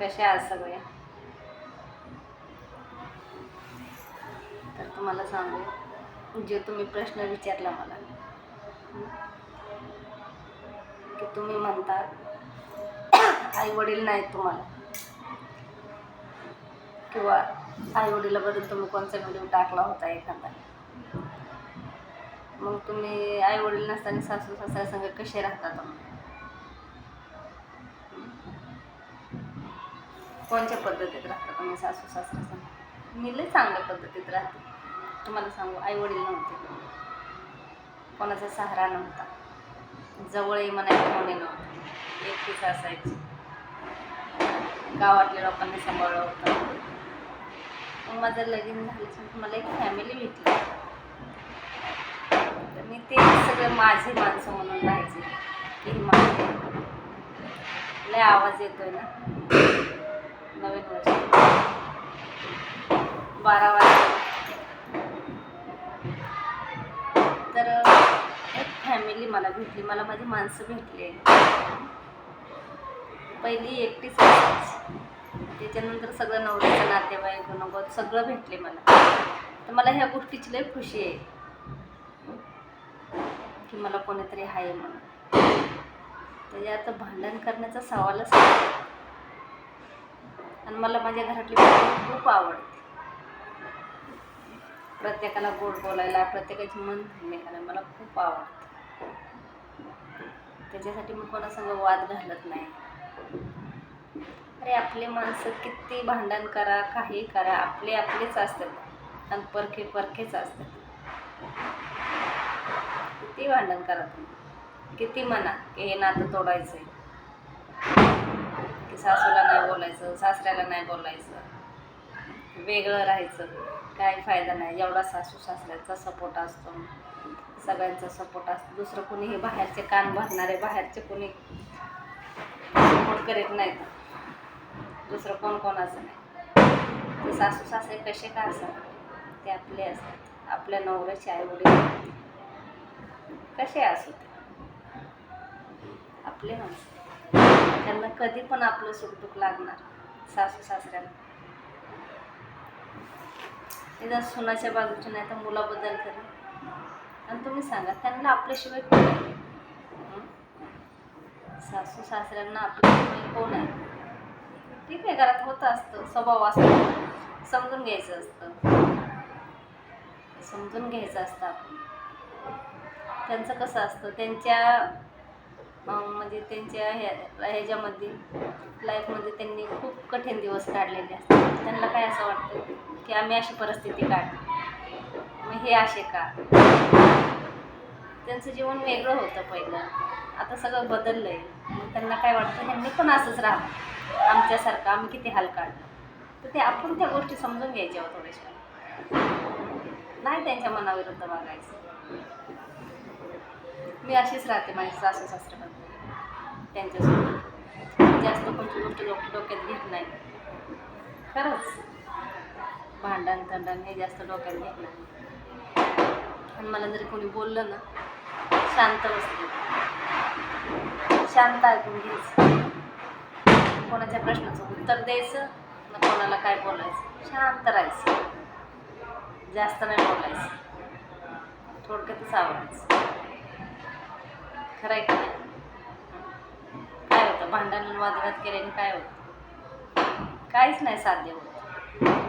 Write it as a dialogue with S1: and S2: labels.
S1: कशा आहात सगळ्या तर तुम्हाला सांगू जे तुम्ही प्रश्न विचारला मला की तुम्ही म्हणता आई वडील नाहीत तुम्हाला. किंवा आई वडिलाबद्दल तुम्ही कोणता व्हिडिओ टाकला होता एखादा? मग तुम्ही आई वडील नसताना सासू सासऱ्यासंग कसे राहतात तुम्ही? कोणत्या पद्धतीत राहता तुम्ही सासू सासऱ्या सांग. मी लय चांगल्या पद्धतीत राहते. तुम्हाला सांगू आई वडील नव्हते. कोणाचा सहारा नव्हता. जवळही म्हणायचं कोणी नव्हतं. एकटीच असायची गावातल्या लोकांनी सांभाळलं होतं. मग माझं लगीन झाल्याचं मला एक फॅमिली भेटली. तर मी ते सगळं माझी माणसं म्हणून राहायचे. की माझे. लय आवाज येतोय ना? नवीन वर्ष. बारा वाजता. तर एक फॅमिली मला भेटली. मला माझी माणसं भेटली. पहिली एकटीच त्याच्यानंतर सगळं नवऱ्याचं नातेवाईक गुणगोत सगळं भेटले मला. तर मला ह्या गोष्टीची लई खुशी आहे. की मला कोणीतरी आहे म्हणून. तर यात भांडण करण्याचा सवालच नाही. आणि मला माझ्या घरातली खूप आवडते. प्रत्येकाला गोड बोलायला प्रत्येकाची मन धन्य करायला मला खूप आवडतं. त्याच्यासाठी मी कोणासंग वाद घालत नाही. अरे आपले माणसं किती भांडण करा काही करा आपले आपलेच असतात. आणि परखे परखेच असतात. किती भांडण करा तुम्ही. किती म्हणा की हे नातं तोडायचं आहे की सासूला नाही बोलायचं सासऱ्याला नाही बोलायचं. वेगळं राहायचं. काही फायदा नाही. एवढा सासू सासऱ्याचा सपोर्ट असतो. सगळ्यांचा सपोर्ट असतो. दुसरं कोणीही बाहेरचे कान भरणारे बाहेरचे कोणी सपोर्ट करीत नाहीत. दुसरं कोण कोणाचं नाही. ते सासू सासरे कसे का असतात? ते आपले असतात. आपल्या नवऱ्याचे आई वडील कसे असू ते आपले माणसं. त्यांना कधी पण आपलं सुखदुःख लागणार सासू सासऱ्यांना. निदान सुनाच्या बाजूच्या नाही तर मुलाबद्दल तरी आणि तुम्ही सांगा त्यांना आपल्याशिवाय कोण आहे? सासू सासऱ्यांना आपल्याशिवाय कोण आहे? ठीक आहे घरात होत असतं स्वभाव असतो. समजून घ्यायचं असतं. समजून घ्यायचं असतं आपण. त्यांचं कसं असतं त्यांच्या म्हणजे त्यांच्या ह्या ह्याच्यामध्ये लाईफमध्ये त्यांनी खूप कठीण दिवस काढलेले असतात. त्यांना काय असं वाटतं की आम्ही अशी परिस्थिती काढली? मग हे असे का? त्यांचं जीवन वेगळं होतं पहिलं. आता सगळं बदललं आहे मग त्यांना काय वाटतं? ह्यांनी पण असंच राहावं. आमच्यासारखं आम्ही किती हाल काढलं? तर ते आपण त्या गोष्टी समजून घ्यायच्या हो थोड्याशा. नाही त्यांच्या मनाविरुद्ध वागायचं. मी अशीच राहते माझ्या सासू सासऱ्याबद्दल त्यांच्यासोबत. जास्त कोणती गोष्ट डोक- डोक्यात घेत नाही. खरंच. भांडण तंडण हे जास्त डोक्यात घेत नाही. आणि मला जरी कोणी बोललं ना शांत बसते. शांत ऐकून घ्यायचं. कोणाच्या प्रश्नाचं उत्तर द्यायचं ना कोणाला काय बोलायचं. शांत राहायचं. जास्त नाही बोलायचं. थोडक्यातच आवडायचं खरं आहे का? नाही काय होतं? भांडण वादळात केल्याने काय होतं? काहीच नाही साध्य होत.